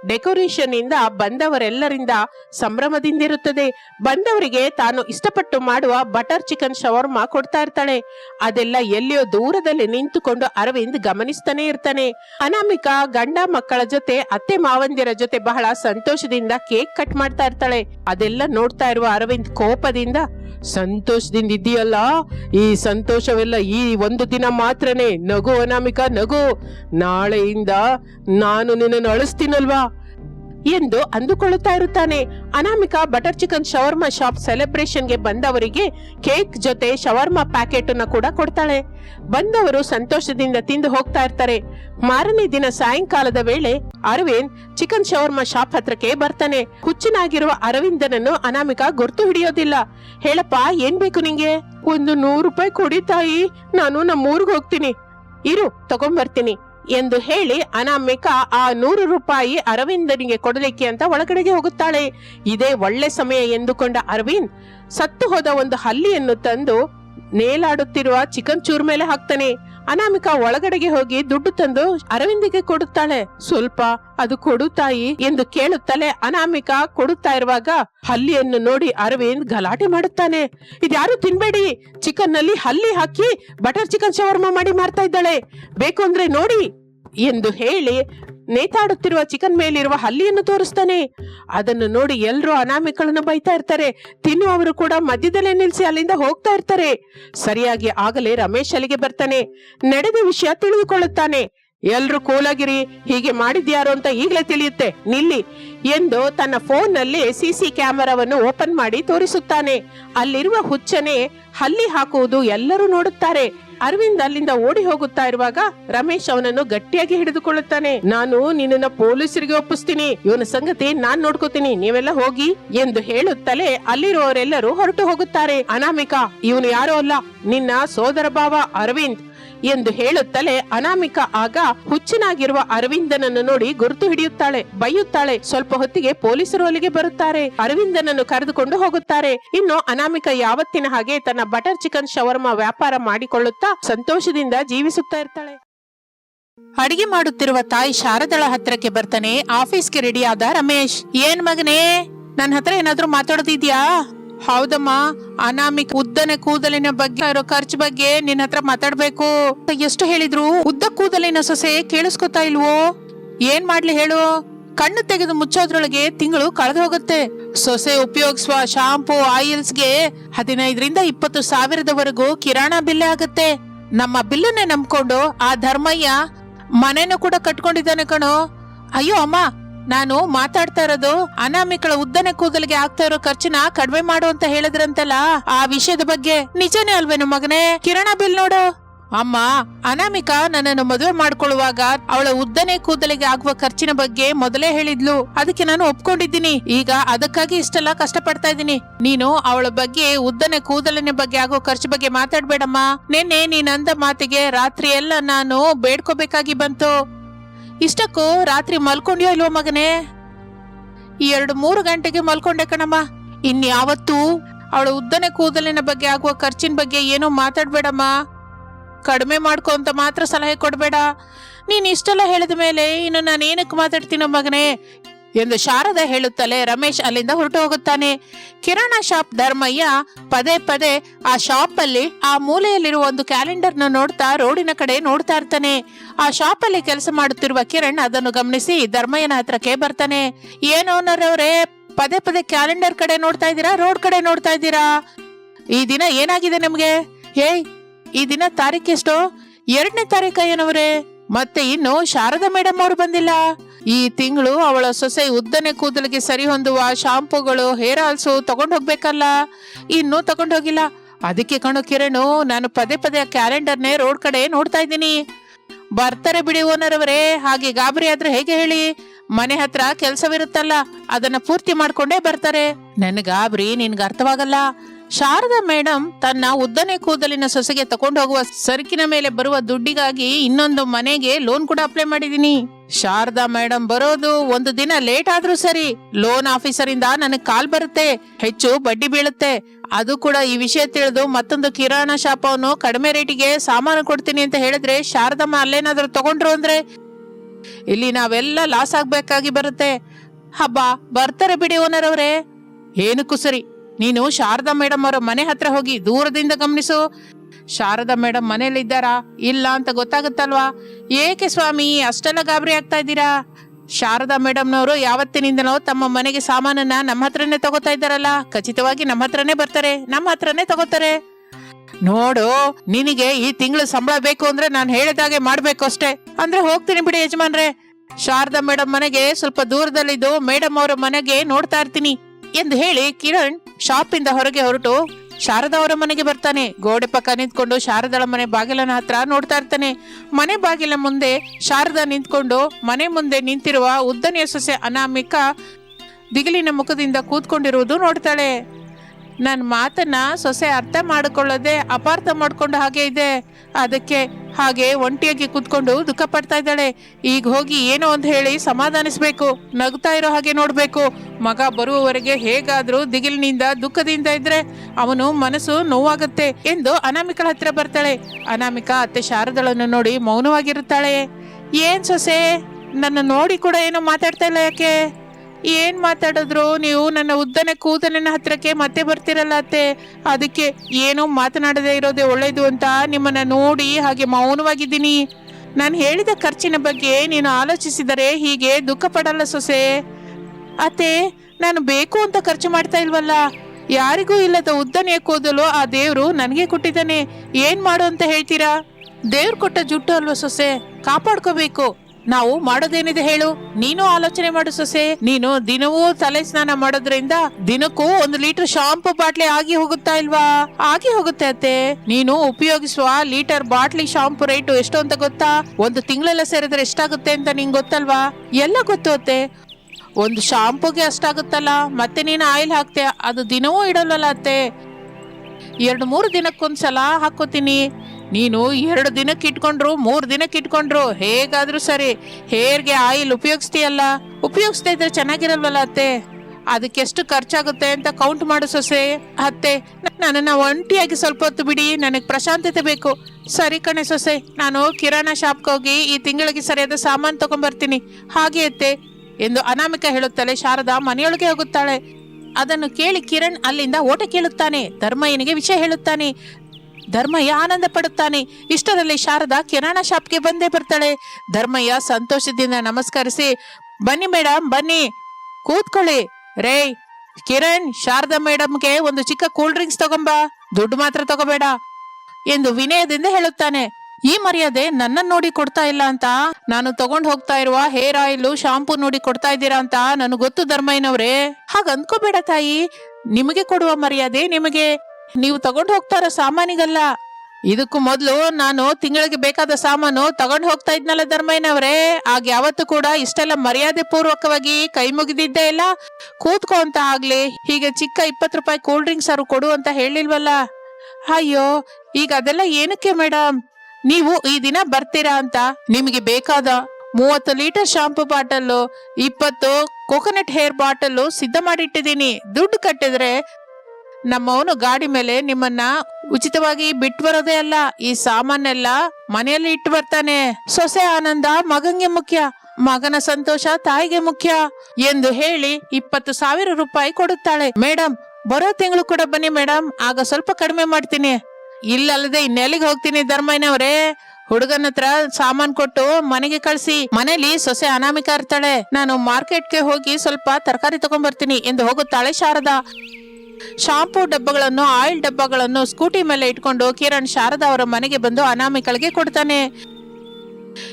decoration ಇಂದ ಬಂದವರೆಲ್ಲರಿಂದ ಸಂಭ್ರಮದಿಂದಿರುತ್ತದೆ. ಬಂದವರಿಗೆ ತಾನು ಇಷ್ಟಪಟ್ಟು ಮಾಡುವ ಬಟರ್ ಚಿಕನ್ ಶವರ್ಮಾ ಕೊಡ್ತಾ ಇರ್ತಾಳೆ. ಅದೆಲ್ಲ ಎಲ್ಲಿಯೋ ದೂರದಲ್ಲಿ ನಿಂತುಕೊಂಡು ಅರವಿಂದ್ ಗಮನಿಸ್ತಾನೆ ಇರ್ತಾನೆ. ಅನಾಮಿಕ ಗಂಡ ಮಕ್ಕಳ ಜೊತೆ, ಅತ್ತೆ ಮಾವಂದಿರ ಜೊತೆ ಬಹಳ ಸಂತೋಷದಿಂದ ಕೇಕ್ ಕಟ್ ಮಾಡ್ತಾ ಇರ್ತಾಳೆ. ಅದೆಲ್ಲ ನೋಡ್ತಾ ಇರುವ ಅರವಿಂದ್ ಕೋಪದಿಂದ ಸಂತೋಷದಿಂದ ಇದೆಯಲ್ಲ ಈ ಸಂತೋಷವೆಲ್ಲ ಈ ಒಂದು ದಿನ ಮಾತ್ರನೇ. ನಗು ಅನಾಮಿಕ ನಗು. ನಾಳೆಯಿಂದ ನಾನು ನಿನ್ನನ್ನು ಅಳಿಸ್ತೀನಲ್ವಾ? ಎಂದು ಅಂದುಕೊಳ್ಳುತ್ತಾ ಇರುತ್ತಾನೆ. Anamika butter chicken shawarma shop ಸೆಲೆಬ್ರೇಷನ್ಗೆ ಬಂದವರಿಗೆ ಕೇಕ್ ಜೊತೆ ಶವರ್ಮಾ ಪ್ಯಾಕೆಟ್ ಅನ್ನ ಕೂಡ ಕೊಡ್ತಾಳೆ. ಬಂದವರು ಸಂತೋಷದಿಂದ ತಿಂದು ಹೋಗ್ತಾ ಇರ್ತಾರೆ. ಮಾರನೇ ದಿನ ಸಾಯಂಕಾಲದ ವೇಳೆ ಅರವಿಂದ್ ಚಿಕನ್ ಶವರ್ಮಾ ಶಾಪ್ ಹತ್ರಕ್ಕೆ ಬರ್ತಾನೆ. ಹುಚ್ಚನಾಗಿರುವ ಅರವಿಂದನನ್ನು ಅನಾಮಿಕಾ ಗುರ್ತು ಹಿಡಿಯೋದಿಲ್ಲ. ಹೇಳಪ್ಪ, ಏನ್ ಬೇಕು ನಿಂಗೆ? ಒಂದು ನೂರು ರೂಪಾಯಿ ಕೊಡಿ ತಾಯಿ. ನಾನು ನಮ್ಮೂರ್ಗ್ ಹೋಗ್ತೀನಿ. ಇರು, ತಗೊಂಬರ್ತೀನಿ. ಎಂದು ಹೇಳಿ ಅನಾಮಿಕಾ ಆ ನೂರು ರೂಪಾಯಿ ಅರವಿಂದನಿಗೆ ಕೊಡಲಿಕ್ಕೆ ಅಂತ ಒಳಗಡೆಗೆ ಹೋಗುತ್ತಾಳೆ. ಇದೇ ಒಳ್ಳೆ ಸಮಯ ಎಂದುಕೊಂಡ ಅರವಿಂದ್ ಸತ್ತು ಹೋದ ಒಂದು ಹಲ್ಲಿಯನ್ನು ತಂದು ನೇಲಾಡುತ್ತಿರುವ ಚಿಕನ್ ಚೂರ್ ಮೇಲೆ ಹಾಕ್ತಾನೆ. ಅನಾಮಿಕಾ ಒಳಗಡೆಗೆ ಹೋಗಿ ದುಡ್ಡು ತಂದು ಅರವಿಂದಿಗೆ ಕೊಡುತ್ತಾಳೆ. ಸ್ವಲ್ಪ ಅದು ಕೊಡು ತಾಯಿ ಎಂದು ಕೇಳುತ್ತಲೇ ಅನಾಮಿಕಾ ಕೊಡುತ್ತಾ ಇರುವಾಗ ಹಲ್ಲಿಯನ್ನು ನೋಡಿ ಅರವಿಂದ್ ಗಲಾಟೆ ಮಾಡುತ್ತಾನೆ. ಇದ್ಯಾರು ತಿನ್ಬೇಡಿ. ಚಿಕನ್ನಲ್ಲಿ ಹಲ್ಲಿ ಹಾಕಿ ಬಟರ್ ಚಿಕನ್ ಶವರ್ಮ ಮಾಡಿ ಮಾರ್ತಾ ಇದ್ದಾಳೆ. ಬೇಕು ಅಂದ್ರೆ ನೋಡಿ. ಎಂದು ಹೇಳಿ ನೇತಾಡುತ್ತಿರುವ ಚಿಕನ್ ಮೇಲಿರುವ ಹಲ್ಲಿಯನ್ನು ತೋರಿಸ್ತಾನೆ. ಅದನ್ನು ನೋಡಿ ಎಲ್ಲರೂ ಅನಾಮಿಕಳನ್ನು ಬೈತಾ ಇರ್ತಾರೆ. ತಿನ್ನುವವರು ಕೂಡ ಮಧ್ಯದಲ್ಲೇ ನಿಲ್ಲಿಸಿ ಅಲ್ಲಿಂದ ಹೋಗ್ತಾ ಇರ್ತಾರೆ. ಸರಿಯಾಗಿ ಆಗಲೇ ರಮೇಶ್ ಅಲ್ಲಿಗೆ ಬರ್ತಾನೆ. ನಡೆದ ವಿಷಯ ತಿಳಿದುಕೊಳ್ಳುತ್ತಾನೆ. ಎಲ್ರು ಕೋಲಾಗಿರಿ, ಹೀಗೆ ಮಾಡಿದ್ಯಾರು ಅಂತ ಈಗಲೇ ತಿಳಿಯುತ್ತೆ. ನಿಲ್ಲಿ ಎಂದು ತನ್ನ ಫೋನ್ನಲ್ಲಿ ಸಿಸಿ ಕ್ಯಾಮೆರಾವನ್ನು ಓಪನ್ ಮಾಡಿ ತೋರಿಸುತ್ತಾನೆ. ಅಲ್ಲಿರುವ ಹುಚ್ಚನೆ ಹಲ್ಲಿ ಹಾಕುವುದು ಎಲ್ಲರೂ ನೋಡುತ್ತಾರೆ. ಅರವಿಂದ್ ಅಲ್ಲಿಂದ ಓಡಿ ಹೋಗುತ್ತಾ ಇರುವಾಗ ರಮೇಶ್ ಅವನನ್ನು ಗಟ್ಟಿಯಾಗಿ ಹಿಡಿದುಕೊಳ್ಳುತ್ತಾನೆ. ನಾನು ನಿನ್ನನ್ನ ಪೊಲೀಸರಿಗೆ ಒಪ್ಪಿಸ್ತೀನಿ. ಇವನ ಸಂಗತಿ ನಾನ್ ನೋಡ್ಕೋತೀನಿ. ನೀವೆಲ್ಲ ಹೋಗಿ, ಎಂದು ಹೇಳುತ್ತಲೇ ಅಲ್ಲಿರುವವರೆಲ್ಲರೂ ಹೊರಟು ಹೋಗುತ್ತಾರೆ. ಅನಾಮಿಕಾ, ಇವನು ಯಾರೋ ಅಲ್ಲ. ನಿನ್ನ ಸೋದರ ಭಾವ ಅರವಿಂದ್. ಎಂದು ಹೇಳುತ್ತಲೇ ಅನಾಮಿಕಾ ಆಗ ಹುಚ್ಚನಾಗಿರುವ ಅರವಿಂದನನ್ನು ನೋಡಿ ಗುರುತು ಹಿಡಿಯುತ್ತಾಳೆ, ಬೈಯುತ್ತಾಳೆ. ಸ್ವಲ್ಪ ಹೊತ್ತಿಗೆ ಪೊಲೀಸರು ಅಲ್ಲಿಗೆ ಬರುತ್ತಾರೆ. ಅರವಿಂದನನ್ನು ಕರೆದುಕೊಂಡು ಹೋಗುತ್ತಾರೆ. ಇನ್ನು ಅನಾಮಿಕ ಯಾವತ್ತಿನ ಹಾಗೆ ತನ್ನ ಬಟರ್ ಚಿಕನ್ ಶವರ್ಮ ವ್ಯಾಪಾರ ಮಾಡಿಕೊಳ್ಳುತ್ತಾ ಸಂತೋಷದಿಂದ ಜೀವಿಸುತ್ತಾ ಇರ್ತಾಳೆ. ಅಡಿಗೆ ಮಾಡುತ್ತಿರುವ ತಾಯಿ ಶಾರದಳ ಹತ್ರಕ್ಕೆ ಬರ್ತಾನೆ. ಆಫೀಸ್ಗೆ ರೆಡಿಯಾದ ರಮೇಶ್, ಏನ್ ಮಗನೇ ನನ್ನ ಹತ್ರ ಏನಾದ್ರೂ ಮಾತಾಡೋದಿದ್ಯಾ ಹೌದಮ್ಮ, ಅನಾಮಿಕ್ ಉದ್ದನೆ ಕೂದಲಿನ ಬಗ್ಗೆ ಇರೋ ಖರ್ಚು ಬಗ್ಗೆ ನಿನ್ನ ಹತ್ರ ಮಾತಾಡ್ಬೇಕು. ಎಷ್ಟು ಹೇಳಿದ್ರು ಉದ್ದ ಕೂದಲಿನ ಸೊಸೆ ಕೇಳಿಸ್ಕೊತಾ ಇಲ್ವೋ? ಏನ್ ಮಾಡ್ಲಿ ಹೇಳು? ಕಣ್ಣು ತೆಗೆದು ಮುಚ್ಚೋದ್ರೊಳಗೆ ತಿಂಗಳು ಕಳೆದು ಹೋಗುತ್ತೆ. ಸೊಸೆ ಉಪಯೋಗಿಸುವ ಶಾಂಪೂ ಆಯಿಲ್ಸ್ಗೆ ಹದಿನೈದರಿಂದ ಇಪ್ಪತ್ತು ಸಾವಿರದವರೆಗೂ ಕಿರಾಣ ಬಿಲ್ ಆಗುತ್ತೆ. ನಮ್ಮ ಬಿಲ್ಲನ್ನೇ ನಂಬ್ಕೊಂಡು ಆ ಧರ್ಮಯ್ಯ ಮನೆನೂ ಕೂಡ ಕಟ್ಕೊಂಡಿದ್ದಾನೆ ಕಣೋ. ಅಯ್ಯೋ ಅಮ್ಮ ನಾನು ಮಾತಾಡ್ತಾ ಇರೋದು ಅನಾಮಿಕಳ ಉದ್ದನೆ ಕೂದಲಿಗೆ ಆಗ್ತಾ ಇರೋ ಖರ್ಚನ್ನ ಕಡಿಮೆ ಮಾಡು ಅಂತ ಹೇಳಿದ್ರಂತಲ್ಲ, ಆ ವಿಷಯದ ಬಗ್ಗೆ. ನಿಜನೇ ಅಲ್ವೇನು ಮಗನೇ? ಕಿರಣ ಬಿಲ್ ನೋಡು. ಅಮ್ಮ, ಅನಾಮಿಕಾ ನನ್ನನ್ನು ಮದುವೆ ಮಾಡ್ಕೊಳ್ಳುವಾಗ ಅವಳ ಉದ್ದನೆ ಕೂದಲಿಗೆ ಆಗುವ ಖರ್ಚಿನ ಬಗ್ಗೆ ಮೊದಲೇ ಹೇಳಿದ್ಲು. ಅದಕ್ಕೆ ನಾನು ಒಪ್ಕೊಂಡಿದ್ದೀನಿ. ಈಗ ಅದಕ್ಕಾಗಿ ಇಷ್ಟೆಲ್ಲ ಕಷ್ಟ ಪಡ್ತಾ ಇದ್ದೀನಿ. ನೀನು ಅವಳ ಬಗ್ಗೆ, ಉದ್ದನೆ ಕೂದಲಿನ ಬಗ್ಗೆ ಆಗೋ ಖರ್ಚು ಬಗ್ಗೆ ಮಾತಾಡ್ಬೇಡಮ್ಮ. ನಿನ್ನೆ ನೀನಂದ ಮಾತಿಗೆ ರಾತ್ರಿ ಎಲ್ಲ ನಾನು ಬೇಡ್ಕೋಬೇಕಾಗಿ ಬಂತು. ಇಷ್ಟಕ್ಕೂ ರಾತ್ರಿ ಮಲ್ಕೊಂಡ್ಯೋ ಇಲ್ವೋ ಮಗನೇ? ಎರಡು ಮೂರು ಗಂಟೆಗೆ ಮಲ್ಕೊಂಡೆ ಕಣಮ್ಮ. ಇನ್ಯಾವತ್ತೂ ಅವಳ ಉದ್ದನೆ ಕೂದಲಿನ ಬಗ್ಗೆ ಆಗುವ ಖರ್ಚಿನ ಬಗ್ಗೆ ಏನೂ ಮಾತಾಡ್ಬೇಡಮ್ಮ. ಕಡಿಮೆ ಮಾಡ್ಕೊ ಅಂತ ಮಾತ್ರ ಸಲಹೆ ಕೊಡ್ಬೇಡ. ನೀನು ಇಷ್ಟೆಲ್ಲ ಹೇಳಿದ ಮೇಲೆ ಇನ್ನು ನಾನು ಏನಕ್ಕೆ ಮಾತಾಡ್ತೀನೋ ಮಗನೇ? ಎಂದು ಶಾರದಾ ಹೇಳುತ್ತಲೇ ರಮೇಶ್ ಅಲ್ಲಿಂದ ಹೊರಟು ಹೋಗುತ್ತಾನೆ. ಕಿರಣ ಶಾಪ್ ಧರ್ಮಯ್ಯ ಪದೇ ಪದೇ ಆ ಶಾಪ್ ಅಲ್ಲಿ ಆ ಮೂಲೆಯಲ್ಲಿರುವ ಒಂದು ಕ್ಯಾಲೆಂಡರ್ನ ನೋಡ್ತಾ ರೋಡಿನ ಕಡೆ ನೋಡ್ತಾ ಇರ್ತಾನೆ. ಆ ಶಾಪ್ ಅಲ್ಲಿ ಕೆಲಸ ಮಾಡುತ್ತಿರುವ ಕಿರಣ್ ಅದನ್ನು ಗಮನಿಸಿ ಧರ್ಮಯ್ಯನ ಹತ್ರಕ್ಕೆ ಬರ್ತಾನೆ. ಏನು ಓನರ್ ಅವರೇ ಪದೇ ಪದೇ ಕ್ಯಾಲೆಂಡರ್ ಕಡೆ ನೋಡ್ತಾ ಇದ್ದೀರಾ, ರೋಡ್ ಕಡೆ ನೋಡ್ತಾ ಇದ್ದೀರಾ? ಈ ದಿನ ಏನಾಗಿದೆ ನಿಮ್ಗೆ? ಏಯ್ ಈ ದಿನ ತಾರೀಖ್ ಎಷ್ಟು? ಎರಡನೇ ತಾರೀಕ ಏನವ್ರೆ? ಮತ್ತೆ ಇನ್ನು ಶಾರದಾ ಮೇಡಮ್ ಅವರು ಬಂದಿಲ್ಲ. ಈ ತಿಂಗಳು ಅವಳ ಸೊಸೆ ಉದ್ದನೆ ಕೂದಲಿಗೆ ಸರಿ ಹೊಂದುವ ಶಾಂಪೂಗಳು ಹೇರ್ ಆಲ್ಸು ತಗೊಂಡು ಹೋಗ್ಬೇಕಲ್ಲ? ಇನ್ನೂ ತಗೊಂಡು ಹೋಗಿಲ್ಲ. ಅದಕ್ಕೆ ಕಣು ಕಿರಣು, ನಾನು ಪದೇ ಪದೇ ಕ್ಯಾಲೆಂಡರ್ನೇ ರೋಡ್ ಕಡೆ ನೋಡ್ತಾ ಇದ್ದೀನಿ. ಬರ್ತಾರೆ ಬಿಡಿ ಓನರ್ ಅವರೇ ಹಾಗೆ ಗಾಬರಿ ಆದ್ರೆ ಹೇಗೆ ಹೇಳಿ? ಮನೆ ಹತ್ರ ಕೆಲಸವಿರುತ್ತಲ್ಲ, ಅದನ್ನ ಪೂರ್ತಿ ಮಾಡ್ಕೊಂಡೇ ಬರ್ತಾರೆ. ನನ್ ಗಾಬರಿ ನಿನ್ಗೆ ಅರ್ಥವಾಗಲ್ಲ. ಶಾರದಾ ಮೇಡಮ್ ತನ್ನ ಉದ್ದನೆ ಕೂದಲಿನ ಸೊಸೆಗೆ ತಗೊಂಡು ಹೋಗುವ ಸರಕಿನ ಮೇಲೆ ಬರುವ ದುಡ್ಡಿಗಾಗಿ ಇನ್ನೊಂದು ಮನೆಗೆ ಲೋನ್ ಕೂಡ ಅಪ್ಲೈ ಮಾಡಿದೀನಿ ಶಾರದಾ ಮೇಡಮ್ ಬರೋದು ಒಂದು ದಿನ ಲೇಟ್ ಆದ್ರೂ ಸರಿ. ಲೋನ್ ಆಫೀಸರ್ ಇಂದ ನನಗ್ ಕಾಲ್ ಬರುತ್ತೆ, ಹೆಚ್ಚು ಬಡ್ಡಿ ಬೀಳುತ್ತೆ. ಅದು ಕೂಡ ಈ ವಿಷಯ ತಿಳಿದು ಮತ್ತೊಂದು ಕಿರಾಣ ಶಾಪವನ್ನು ಕಡಿಮೆ ರೇಟಿಗೆ ಸಾಮಾನು ಕೊಡ್ತೀನಿ ಅಂತ ಹೇಳಿದ್ರೆ ಶಾರದಮ್ಮ ಅಲ್ಲೇನಾದ್ರೂ ತಗೊಂಡ್ರು ಅಂದ್ರೆ? ಇಲ್ಲಿ ನಾವೆಲ್ಲ ಲಾಸ್ ಆಗ್ಬೇಕಾಗಿ ಬರುತ್ತೆ. ಹಬ್ಬ ಬರ್ತಾರೆ ಬಿಡಿ ಓನರ್ ಅವರೇ. ಏನಕ್ಕೂ ಸರಿ. ನೀನು ಶಾರದಾ ಮೇಡಮ್ ಅವರ ಮನೆ ಹತ್ರ ಹೋಗಿ ದೂರದಿಂದ ಗಮನಿಸು. ಶಾರದಾ ಮೇಡಮ್ ಮನೇಲಿ ಇದ್ದಾರಾ ಇಲ್ಲ ಅಂತ ಗೊತ್ತಾಗುತ್ತಲ್ವಾ? ಏಕೆ ಸ್ವಾಮಿ, ಅಷ್ಟೆಲ್ಲ ಗಾಬರಿ ಆಗ್ತಾ ಇದ್ದೀರಾ? ಶಾರದಾ ಮೇಡಮ್ನವರು ಯಾವತ್ತಿನಿಂದಲೋ ತಮ್ಮ ಮನೆಗೆ ಸಾಮಾನನ್ನ ನಮ್ಮ ಹತ್ರನೇ ತಗೋತಾ ಇದ್ದಾರಲ್ಲ. ಖಚಿತವಾಗಿ ನಮ್ಮ ಹತ್ರನೇ ಬರ್ತಾರೆ. ನಮ್ಮ ಹತ್ರನೇ ತಗೋತಾರೆ. ನೋಡು, ನಿನಗೆ ಈ ತಿಂಗಳು ಸಂಬಳ ಬೇಕು ಅಂದ್ರೆ ನಾನು ಹೇಳಿದಾಗೆ ಮಾಡ್ಬೇಕು ಅಷ್ಟೇ. ಅಂದ್ರೆ ಹೋಗ್ತೀನಿ ಬಿಡಿ ಯಜಮಾನ್ರೆ. ಶಾರದಾ ಮೇಡಮ್ ಮನೆಗೆ ಸ್ವಲ್ಪ ದೂರದಲ್ಲಿದ್ದು ಮೇಡಮ್ ಅವರ ಮನೆಗೆ ನೋಡ್ತಾ ಇರ್ತೀನಿ. ಎಂದು ಹೇಳಿ ಕಿರಣ್ ಶಾಪ್ ಇಂದ ಹೊರಗೆ ಹೊರಟು ಶಾರದಾ ಅವರ ಮನೆಗೆ ಬರ್ತಾನೆ. ಗೋಡೆ ಪಕ್ಕ ನಿಂತ್ಕೊಂಡು ಶಾರದಾಳ ಮನೆ ಬಾಗಿಲನ ಹತ್ರ ನೋಡ್ತಾ ಇರ್ತಾನೆ. ಮನೆ ಬಾಗಿಲ ಮುಂದೆ ಶಾರದಾ ನಿಂತ್ಕೊಂಡು ಮನೆ ಮುಂದೆ ನಿಂತಿರುವ ಉದ್ದನೆಯ ಸೊಸೆ ಅನಾಮಿಕ ದಿಗಿಲಿನ ಮುಖದಿಂದ ಕೂತ್ಕೊಂಡಿರುವುದು ನೋಡ್ತಾಳೆ. ನನ್ನ ಮಾತನ್ನ ಸೊಸೆ ಅರ್ಥ ಮಾಡಿಕೊಳ್ಳದೆ ಅಪಾರ್ಥ ಮಾಡ್ಕೊಂಡು ಹಾಗೆ ಇದೆ. ಅದಕ್ಕೆ ಹಾಗೆ ಒಂಟಿಯಾಗಿ ಕೂತ್ಕೊಂಡು ದುಃಖ ಪಡ್ತಾ ಇದ್ದಾಳೆ. ಈಗ ಹೋಗಿ ಏನೋ ಅಂತ ಹೇಳಿ ಸಮಾಧಾನಿಸ್ಬೇಕು. ನಗ್ತಾ ಇರೋ ಹಾಗೆ ನೋಡ್ಬೇಕು. ಮಗ ಬರುವವರೆಗೆ ಹೇಗಾದ್ರೂ ದಿಗಿಲಿನಿಂದ ದುಃಖದಿಂದ ಇದ್ರೆ ಅವನು ಮನಸ್ಸು ನೋವಾಗುತ್ತೆ ಎಂದು ಅನಾಮಿಕಳ ಹತ್ರ ಬರ್ತಾಳೆ. ಅನಾಮಿಕಾ ಅತ್ತೆ ಶಾರದಳನ್ನು ನೋಡಿ ಮೌನವಾಗಿರುತ್ತಾಳೆ ಏನ್ ಸೊಸೆ? ನನ್ನ ನೋಡಿ ಕೂಡ ಏನೋ ಮಾತಾಡ್ತಾ ಇಲ್ಲ ಯಾಕೆ? ಏನ್ ಮಾತಾಡಿದ್ರು? ನೀವು ನನ್ನ ಉದ್ದನೆ ಕೂದಲಿನ ಹತ್ರಕ್ಕೆ ಮತ್ತೆ ಬರ್ತಿರಲ್ಲ ಅತ್ತೆ. ಅದಕ್ಕೆ ಏನೋ ಮಾತನಾಡದೇ ಇರೋದೇ ಒಳ್ಳೇದು ಅಂತ ನಿಮ್ಮನ್ನ ನೋಡಿ ಹಾಗೆ ಮೌನವಾಗಿದ್ದೀನಿ. ನಾನು ಹೇಳಿದ ಖರ್ಚಿನ ಬಗ್ಗೆ ನೀನು ಆಲೋಚಿಸಿದರೆ ಹೀಗೆ ದುಃಖ ಪಡಲ್ಲ ಸೊಸೆ. ಅತ್ತೆ, ನಾನು ಬೇಕು ಅಂತ ಖರ್ಚು ಮಾಡ್ತಾ ಇಲ್ವಲ್ಲ? ಯಾರಿಗೂ ಇಲ್ಲದ ಉದ್ದನೆಯ ಕೂದಲು ಆ ದೇವ್ರು ನನಗೆ ಕೊಟ್ಟಿದ್ದಾನೆ. ಏನ್ ಮಾಡು ಅಂತ ಹೇಳ್ತೀರಾ? ದೇವ್ರು ಕೊಟ್ಟ ಜುಟ್ಟು ಅಲ್ವಾ ಸೊಸೆ? ಕಾಪಾಡ್ಕೋಬೇಕು. ನಾವು ಮಾಡೋದೇನಿದೆ ಹೇಳು? ನೀನು ಆಲೋಚನೆ ಮಾಡು ಸೊಸೆ. ನೀನು ದಿನವೂ ತಲೆ ಸ್ನಾನ ಮಾಡೋದ್ರಿಂದ ದಿನಕ್ಕೂ ಒಂದು ಲೀಟರ್ ಶಾಂಪು ಬಾಟ್ಲಿ ಆಗಿ ಹೋಗುತ್ತಾ ಇಲ್ವಾ? ಆಗಿ ಹೋಗುತ್ತೆ ಅತ್ತೆ. ನೀನು ಉಪಯೋಗಿಸುವ ಲೀಟರ್ ಬಾಟ್ಲಿ ಶಾಂಪು ರೇಟು ಎಷ್ಟು ಅಂತ ಗೊತ್ತಾ? ಒಂದು ತಿಂಗಳೆಲ್ಲ ಸೇರಿದ್ರೆ ಎಷ್ಟಾಗುತ್ತೆ ಅಂತ ನಿಂಗೆ ಗೊತ್ತಲ್ವಾ? ಎಲ್ಲ ಗೊತ್ತು ಅತ್ತೆ. ಒಂದು ಶಾಂಪೂಗೆ ಅಷ್ಟಾಗುತ್ತಲ್ಲ, ಮತ್ತೆ ನೀನು ಆಯಿಲ್ ಹಾಕ್ತೆ, ಅದು ದಿನವೂ ಇಡಲ್ವಲ್ಲ ಅತ್ತೆ. ಎರಡು ಮೂರು ದಿನಕ್ಕೊಂದ್ಸಲ ಹಾಕೋತೀನಿ. ನೀನು ಎರಡು ದಿನಕ್ಕೆ ಇಟ್ಕೊಂಡ್ರು, ಮೂರು ದಿನಕ್ಕೆ ಇಟ್ಕೊಂಡ್ರು, ಹೇಗಾದ್ರೂ ಸರಿ. ಹೇರ್ಗೆ ಆಯಿಲ್ ಉಪಯೋಗಿಸ್ತೀಯಲ್ಲ? ಉಪಯೋಗಿಸ್ತಾ ಇದ್ರೆ ಚೆನ್ನಾಗಿರಲ್ವಲ್ಲ ಅತ್ತೆ? ಅದಕ್ಕೆಷ್ಟು ಖರ್ಚಾಗುತ್ತೆ ಅಂತ ಕೌಂಟ್ ಮಾಡು ಸೊಸೆ. ಅತ್ತೆ, ನನ್ನನ್ನು ಒಂಟಿಯಾಗಿ ಸ್ವಲ್ಪ ಹೊತ್ತು ಬಿಡಿ, ನನಗೆ ಪ್ರಶಾಂತತೆ ಬೇಕು. ಸರಿ ಕಣೆ ಸೊಸೆ, ನಾನು ಕಿರಾಣ ಶಾಪ್ಗೆ ಹೋಗಿ ಈ ತಿಂಗಳಿಗೆ ಸರಿಯಾದ ಸಾಮಾನು ತಗೊಂಡ್ಬರ್ತೀನಿ ಹಾಗೆ ಅತ್ತೆ, ಎಂದು ಅನಾಮಿಕ ಹೇಳುತ್ತಾಳೆ ಶಾರದಾ ಮನೆಯೊಳಗೆ ಹೋಗುತ್ತಾಳೆ. ಅದನ್ನು ಕೇಳಿ ಕಿರಣ್ ಅಲ್ಲಿಂದ ಓಟ ಕೇಳುತ್ತಾನೆ. ಧರ್ಮಯ್ಯನಿಗೆ ವಿಷಯ ಹೇಳುತ್ತಾನೆ. ಧರ್ಮಯ್ಯ ಆನಂದ ಪಡುತ್ತಾನೆ. ಇಷ್ಟರಲ್ಲಿ ಶಾರದಾ ಕಿರಾಣ ಶಾಪ್ಗೆ ಬಂದೇ ಬರ್ತಾಳೆ. ಧರ್ಮಯ್ಯ ಸಂತೋಷದಿಂದ ನಮಸ್ಕರಿಸಿ, ಬನ್ನಿ ಮೇಡಮ್ ಬನ್ನಿ. ಕೂತ್ಕೊಳ್ಳಿ. ರೇ, ಕಿರಣ್, ಶಾರದಾ ಮೇಡಮ್ಗೆ ಒಂದು ಚಿಕ್ಕ ಕೂಲ್ ಡ್ರಿಂಕ್ಸ್ ತಗೊಂಬಾ. ದುಡ್ಡು ಮಾತ್ರ ತಗೋಬೇಡ ಎಂದು ವಿನಯದಿಂದ ಹೇಳುತ್ತಾನೆ. ಈ ಮರ್ಯಾದೆ ನನ್ನನ್ನು ನೋಡಿ ಕೊಡ್ತಾ ಇಲ್ಲ ಅಂತ? ನಾನು ತಗೊಂಡ್ ಹೋಗ್ತಾ ಇರುವ ಹೇರ್ ಆಯಿಲ್, ಶಾಂಪೂ ನೋಡಿ ಕೊಡ್ತಾ ಇದ್ದೀರಾ ಅಂತ ನನಗೆ ಗೊತ್ತು ಧರ್ಮಯ್ಯನವ್ರೆ. ಹಾಗ ಅನ್ಕೋಬೇಡ ತಾಯಿ. ನಿಮಗೆ ಕೊಡುವ ಮರ್ಯಾದೆ ನಿಮಗೆ. ನೀವು ತಗೊಂಡು ಹೋಗ್ತಾರ ಸಾಮಾನಿಗಲ್ಲ? ಇದಕ್ಕೂ ಮೊದಲು ನಾನು ತಿಂಗಳಿಗೆ ಬೇಕಾದ ಸಾಮಾನು ತಗೊಂಡು ಹೋಗ್ತಾ ಇದ್ನಲ್ಲ ಧರ್ಮಯ್ಯನವ್ರೆ. ಆಗ ಯಾವತ್ತು ಕೂಡ ಇಷ್ಟೆಲ್ಲ ಮರ್ಯಾದೆ ಪೂರ್ವಕವಾಗಿ ಕೈ ಮುಗಿದಿದ್ದೇ ಇಲ್ಲ. ಕೂತ್ಕೊ ಅಂತ ಆಗ್ಲಿ, ಹೀಗೆ ಚಿಕ್ಕ ಇಪ್ಪತ್ತು ರೂಪಾಯಿ ಕೂಲ್ ಡ್ರಿಂಕ್ಸ್ ಅವರು ಕೊಡು ಅಂತ ಹೇಳಿಲ್ವಲ್ಲ? ಅಯ್ಯೋ, ಈಗ ಅದೆಲ್ಲ ಏನಕ್ಕೆ ಮೇಡಮ್ ನೀವು ಈ ದಿನ ಬರ್ತೀರಾ ಅಂತ ನಿಮಗೆ ಬೇಕಾದ ಮೂವತ್ತು ಲೀಟರ್ ಶಾಂಪೂ ಬಾಟಲ್ಲು, ಇಪ್ಪತ್ತು ಕೋಕೋನಟ್ ಹೇರ್ ಬಾಟಲ್ಲು ಸಿದ್ಧ ಮಾಡಿಟ್ಟಿದ್ದೀನಿ. ದುಡ್ಡು ಕಟ್ಟಿದ್ರೆ ನಮ್ಮವನು ಗಾಡಿ ಮೇಲೆ ನಿಮ್ಮನ್ನ ಉಚಿತವಾಗಿ ಬಿಟ್ಟು ಬರೋದೇ ಅಲ್ಲ, ಈ ಸಾಮಾನೆಲ್ಲ ಮನೆಯಲ್ಲಿ ಇಟ್ಟು ಬರ್ತಾನೆ. ಸೊಸೆ ಆನಂದ, ಮಗಂಗೆ ಮುಖ್ಯ. ಮಗನ ಸಂತೋಷ ತಾಯಿಗೆ ಮುಖ್ಯ ಎಂದು ಹೇಳಿ ಇಪ್ಪತ್ತು ಸಾವಿರ ರೂಪಾಯಿ ಕೊಡುತ್ತಾಳೆ. ಮೇಡಮ್ ಬರೋ ತಿಂಗಳು ಕೂಡ ಬನ್ನಿ ಮೇಡಮ್ ಆಗ ಸ್ವಲ್ಪ ಕಡಿಮೆ ಮಾಡ್ತೀನಿ. ಇಲ್ಲಲ್ಲದೆ ಇನ್ನೆಲ್ಲಿಗೆ ಹೋಗ್ತೀನಿ ಧರ್ಮಯ್ಯನವ್ರೆ? ಹುಡುಗನ ಹತ್ರ ಸಾಮಾನ್ ಕೊಟ್ಟು ಮನೆಗೆ ಕಳಿಸಿ. ಮನೇಲಿ ಸೊಸೆ ಅನಾಮಿಕ ಇರ್ತಾಳೆ. ನಾನು ಮಾರ್ಕೆಟ್ಗೆ ಹೋಗಿ ಸ್ವಲ್ಪ ತರಕಾರಿ ತಗೊಂಡ್ಬರ್ತೀನಿ ಎಂದು ಹೋಗುತ್ತಾಳೆ ಶಾರದಾ. ಶಾಂಪೂ ಡಬ್ಬಗಳನ್ನು, ಆಯಿಲ್ ಡಬ್ಬಗಳನ್ನು ಸ್ಕೂಟಿ ಮೇಲೆ ಇಟ್ಕೊಂಡು ಕಿರಣ್ ಶಾರದಾ ಅವರ ಮನೆಗೆ ಬಂದು ಅನಾಮಿಕಳಿಗೆ ಕೊಡ್ತಾನೆ.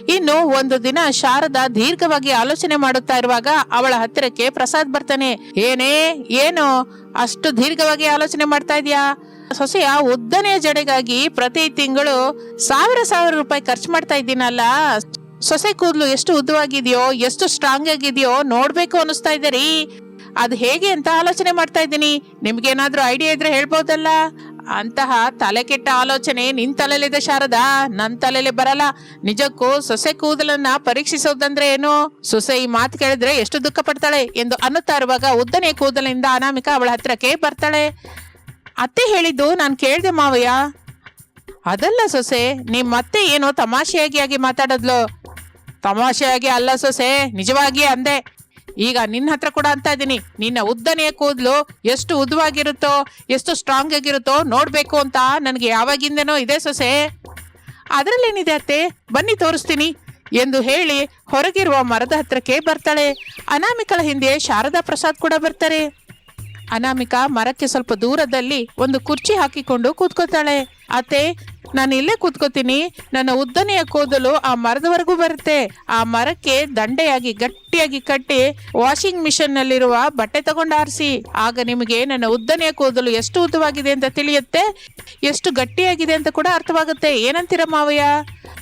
ಇನ್ನು ಒಂದು ದಿನ ಶಾರದಾ ದೀರ್ಘವಾಗಿ ಆಲೋಚನೆ ಮಾಡುತ್ತಾ ಇರುವಾಗ ಅವಳ ಹತ್ತಿರಕ್ಕೆ ಪ್ರಸಾದ್ ಬರ್ತಾನೆ. ಏನೇ, ಏನು? ಅಷ್ಟು ದೀರ್ಘವಾಗಿ ಆಲೋಚನೆ ಮಾಡ್ತಾ ಇದೀಯಾ ಸೊಸೆಯ ಉದ್ದನೆಯ ಜಡೆಗಾಗಿ ಪ್ರತಿ ತಿಂಗಳು ಸಾವಿರ ಸಾವಿರ ರೂಪಾಯಿ ಖರ್ಚು ಮಾಡ್ತಾ ಇದ್ದೀನಲ್ಲ. ಸೊಸೆ ಕೂದಲು ಎಷ್ಟು ಉದ್ದವಾಗಿದೆಯೋ, ಎಷ್ಟು ಸ್ಟ್ರಾಂಗ್ ಆಗಿದೆಯೋ ನೋಡ್ಬೇಕು ಅನಿಸ್ತಾ ಇದೆ ರೀ. ಅದು ಹೇಗೆ ಅಂತ ಆಲೋಚನೆ ಮಾಡ್ತಾ ಇದ್ದೀನಿ. ನಿಮ್ಗೇನಾದ್ರೂ ಐಡಿಯಾ ಇದ್ರೆ ಹೇಳ್ಬೋದಲ್ಲ? ಅಂತಹ ತಲೆ ಕೆಟ್ಟ ಆಲೋಚನೆ ನಿನ್ ತಲೆಲಿದೆ ಶಾರದಾ. ನನ್ ತಲೆಲಿ ಬರಲ್ಲ. ನಿಜಕ್ಕೂ ಸೊಸೆ ಕೂದಲನ್ನ ಪರೀಕ್ಷಿಸೋದಂದ್ರೆ ಏನು? ಸೊಸೆ ಈ ಮಾತು ಕೇಳಿದ್ರೆ ಎಷ್ಟು ದುಃಖ ಪಡ್ತಾಳೆ ಎಂದು ಅನ್ನುತ್ತಾ ಇರುವಾಗ ಉದ್ದನೆಯ ಕೂದಲಿಂದ ಅನಾಮಿಕ ಅವಳ ಹತ್ರಕ್ಕೆ ಬರ್ತಾಳೆ. ಅತ್ತೆ ಹೇಳಿದ್ದು ನಾನು ಕೇಳಿದೆ ಮಾವಯ್ಯ. ಅದಲ್ಲ ಸೊಸೆ, ನಿಮ್ ಮತ್ತೆ ಏನೋ ತಮಾಷೆಯಾಗಿ ಆಗಿ ಮಾತಾಡದ್ಲು. ತಮಾಷೆಯಾಗಿ ಅಲ್ಲ ಸೊಸೆ ನಿಜವಾಗಿ ಅಂದೆ. ಈಗ ನಿನ್ನ ಹತ್ರ ಕೂಡ ಅಂತ ಇದ್ದೀನಿ. ನಿನ್ನ ಉದ್ದನೆಯ ಕೂದಲು ಎಷ್ಟು ಉದ್ದವಾಗಿರುತ್ತೋ ಎಷ್ಟು ಸ್ಟ್ರಾಂಗ್ ಆಗಿರುತ್ತೋ ನೋಡ್ಬೇಕು ಅಂತ ನನಗೆ ಯಾವಾಗಿಂದನೋ ಇದೆ ಸೊಸೆ. ಅದರಲ್ಲೇನಿದೆ ಅತ್ತೆ? ಬನ್ನಿ ತೋರಿಸ್ತೀನಿ. ಎಂದು ಹೇಳಿ ಹೊರಗಿರುವ ಮರದ ಹತ್ರಕ್ಕೆ ಬರ್ತಾಳೆ. ಅನಾಮಿಕಳ ಹಿಂದೆ ಶಾರದಾ ಪ್ರಸಾದ್ ಕೂಡ ಬರ್ತಾರೆ. ಅನಾಮಿಕಾ ಮರಕ್ಕೆ ಸ್ವಲ್ಪ ದೂರದಲ್ಲಿ ಒಂದು ಕುರ್ಚಿ ಹಾಕಿಕೊಂಡು ಕೂತ್ಕೋತಾಳೆ ಅತ್ತೆ ನಾನು ಇಲ್ಲೇ ಕೂತ್ಕೋತೀನಿ. ನನ್ನ ಉದ್ದನೆಯ ಕೂದಲು ಆ ಮರದವರೆಗೂ ಬರುತ್ತೆ. ಆ ಮರಕ್ಕೆ ದಂಡೆಯಾಗಿ, ಗಟ್ಟಿಯಾಗಿ ಕಟ್ಟಿ ವಾಷಿಂಗ್ ಮಿಷನ್ ನಲ್ಲಿರುವ ಬಟ್ಟೆ ತಗೊಂಡು ಆರಿಸಿ. ಆಗ ನಿಮಗೆ ನನ್ನ ಉದ್ದನೆಯ ಕೂದಲು ಎಷ್ಟು ಉದ್ದವಾಗಿದೆ ಅಂತ ತಿಳಿಯುತ್ತೆ? ಎಷ್ಟು ಗಟ್ಟಿಯಾಗಿದೆ ಅಂತ ಕೂಡ ಅರ್ಥವಾಗುತ್ತೆ. ಏನಂತೀರ ಮಾವಯ್ಯ?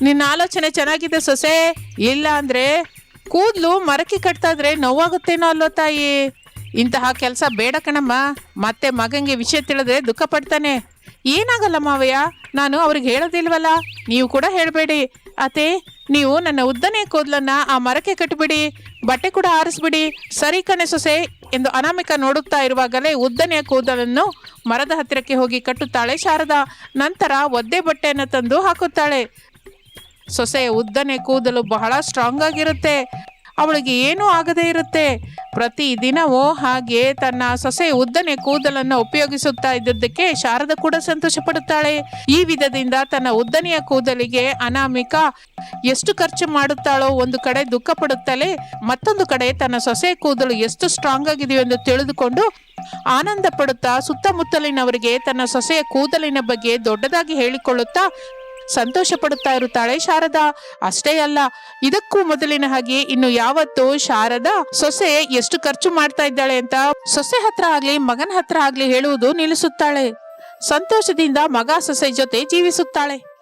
ನಿನ್ನ ಆಲೋಚನೆ ಚೆನ್ನಾಗಿದೆ ಸೊಸೆ. ಇಲ್ಲ ಅಂದ್ರೆ ಕೂದಲು ಮರಕ್ಕೆ ಕಟ್ತಾ ಇದ್ರೆ ನೋವಾಗುತ್ತೇನೋ ಅಲ್ವ ತಾಯಿ. ಇಂತಹ ಕೆಲಸ ಬೇಡ ಕಣಮ್ಮ. ಮತ್ತೆ ಮಗಂಗೆ ವಿಷಯ ತಿಳಿದ್ರೆ ದುಃಖ ಪಡ್ತಾನೆ ಏನಾಗಲ್ಲ ಮಾವಯ್ಯ? ನಾನು ಅವ್ರಿಗೆ ಹೇಳೋದಿಲ್ವಲ್ಲ? ನೀವು ಕೂಡ ಹೇಳಬೇಡಿ. ಅತ್ತೆ, ನೀವು ನನ್ನ ಉದ್ದನೇ ಕೂದಲನ್ನ ಆ ಮರಕ್ಕೆ ಕಟ್ಟಿಬಿಡಿ. ಬಟ್ಟೆ ಕೂಡ ಆರಿಸ್ಬಿಡಿ. ಸರಿ ಕಣೆ ಸೊಸೆ ಎಂದು ಅನಾಮಿಕ ನೋಡುತ್ತಾ ಇರುವಾಗಲೇ ಉದ್ದನೆಯ ಕೂದಲನ್ನು ಮರದ ಹತ್ತಿರಕ್ಕೆ ಹೋಗಿ ಕಟ್ಟುತ್ತಾಳೆ ಶಾರದಾ. ನಂತರ ಒದ್ದೆ ಬಟ್ಟೆಯನ್ನು ತಂದು ಹಾಕುತ್ತಾಳೆ. ಸೊಸೆ ಉದ್ದನೆ ಕೂದಲು ಬಹಳ ಸ್ಟ್ರಾಂಗ್ ಆಗಿರುತ್ತೆ. ಅವಳಿಗೆ ಏನೂ ಆಗದೇ ಇರುತ್ತೆ. ಪ್ರತಿ ದಿನವೂ ಹಾಗೆ ತನ್ನ ಸೊಸೆ ಉದ್ದನೆ ಕೂದಲನ್ನು ಉಪಯೋಗಿಸುತ್ತಾ ಇದ್ದದ್ದಕ್ಕೆ ಶಾರದ ಕೂಡ ಸಂತೋಷ ಪಡುತ್ತಾಳೆ ಈ ವಿಧದಿಂದ ತನ್ನ ಉದ್ದನೆಯ ಕೂದಲಿಗೆ ಅನಾಮಿಕ ಎಷ್ಟು ಖರ್ಚು ಮಾಡುತ್ತಾಳೋ ಒಂದು ಕಡೆ ದುಃಖ ಪಡುತ್ತಲೇ ಮತ್ತೊಂದು ಕಡೆ ತನ್ನ ಸೊಸೆ ಕೂದಲು ಎಷ್ಟು ಸ್ಟ್ರಾಂಗ್ ಆಗಿದೆಯೋ ಎಂದು ತಿಳಿದುಕೊಂಡು ಆನಂದ ಪಡುತ್ತಾ ಸುತ್ತಮುತ್ತಲಿನವರಿಗೆ ತನ್ನ ಸೊಸೆಯ ಕೂದಲಿನ ಬಗ್ಗೆ ದೊಡ್ಡದಾಗಿ ಹೇಳಿಕೊಳ್ಳುತ್ತಾ ಸಂತೋಷ ಪಡುತ್ತಾ ಇರುತ್ತಾಳೆ ಶಾರದಾ. ಅಷ್ಟೇ ಅಲ್ಲ, ಇದಕ್ಕೂ ಮೊದಲಿನ ಹಾಗೆ ಇನ್ನು ಯಾವತ್ತು ಶಾರದಾ ಸೊಸೆ ಎಷ್ಟು ಖರ್ಚು ಮಾಡ್ತಾ ಇದ್ದಾಳೆ ಅಂತ ಸೊಸೆ ಹತ್ರ ಆಗ್ಲಿ, ಮಗನ ಹತ್ರ ಆಗ್ಲಿ ಹೇಳುವುದು ನಿಲ್ಲಿಸುತ್ತಾಳೆ. ಸಂತೋಷದಿಂದ ಮಗ ಸೊಸೆ ಜೊತೆ ಜೀವಿಸುತ್ತಾಳೆ.